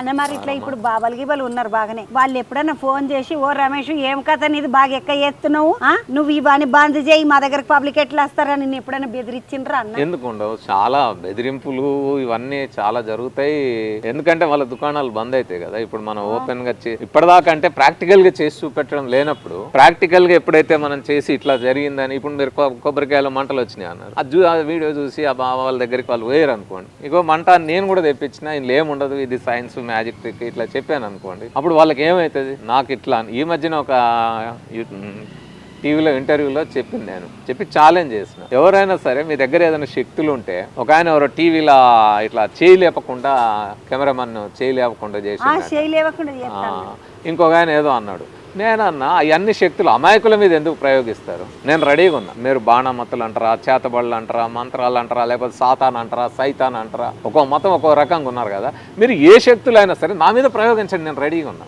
అన్న మరి ఇట్లా ఇప్పుడు బాబాలు గిబాలు ఉన్నారు బాగానే. వాళ్ళు ఎప్పుడైనా ఫోన్ చేసి ఓ రమేష్ ఏం కథ నీది బాగా ఎక్క చేస్తున్నావు? నువ్వు ఇవన్నీ బంద్ చేయి మా దగ్గరకు పబ్లిక్ ఎట్లా వస్తారని నేను ఎప్పుడైనా బెదిరించిండ్రా అన్న? ఎందుకు ఉండవు చాలా బెదిరింపులు ఇవన్నీ చాలా జరుగుతాయి. ఎందుకంటే వాళ్ళ దుకాణాలు బంద్ అవుతాయి కదా. ఇప్పుడు మనం ఓపెన్గా చే- ఇప్పటిదాకా అంటే ప్రాక్టికల్గా చేసి చూపెట్టడం లేనప్పుడు ప్రాక్టికల్గా ఎప్పుడైతే మనం చేసి ఇట్లా జరిగిందని ఇప్పుడు మీరు కొ- కొబ్బరికాయలో మంటలు వచ్చినాయి అన్నారు. అది చూ- ఆ వీడియో చూసి ఆ బావ వాళ్ళ దగ్గరికి వాళ్ళు వేయరు అనుకోండి ఇగో మంట నేను కూడా తెప్పించిన ఇందులో ఏముండదు ఇది సైన్స్ మ్యాజిక్ ట్రిక్ ఇట్లా చెప్పాను అనుకోండి. అప్పుడు వాళ్ళకి ఏమవుతుంది నాకు ఇట్లా. ఈ మధ్యన ఒక టీవీలో ఇంటర్వ్యూలో చెప్పింది నేను. చెప్పి ఛాలెంజ్ చేసిన. ఎవరైనా సరే మీ దగ్గర ఏదైనా శక్తులు ఉంటే ఒక ఆయన ఎవరో టీవీలో ఇట్లా చేయి లేపకుండా కెమెరామన్ చేయి లేపకుండా చేసి ఇంకొక ఆయన ఏదో అన్నాడు. నేనన్నా అవన్నీ శక్తులు అమాయకుల మీద ఎందుకు ప్రయోగిస్తారు? నేను రెడీగా ఉన్నా. మీరు బాణమతులు అంటారా చేతబడులు అంటారా మంత్రాలు అంటారా లేకపోతే సాతాన్ అంటారా సైతాన్ అంటారా? ఒక్కో మతం ఒక్కో రకంగా ఉన్నారు కదా. మీరు ఏ శక్తులైనా సరే నా మీద ప్రయోగించండి నేను రెడీగా ఉన్నా.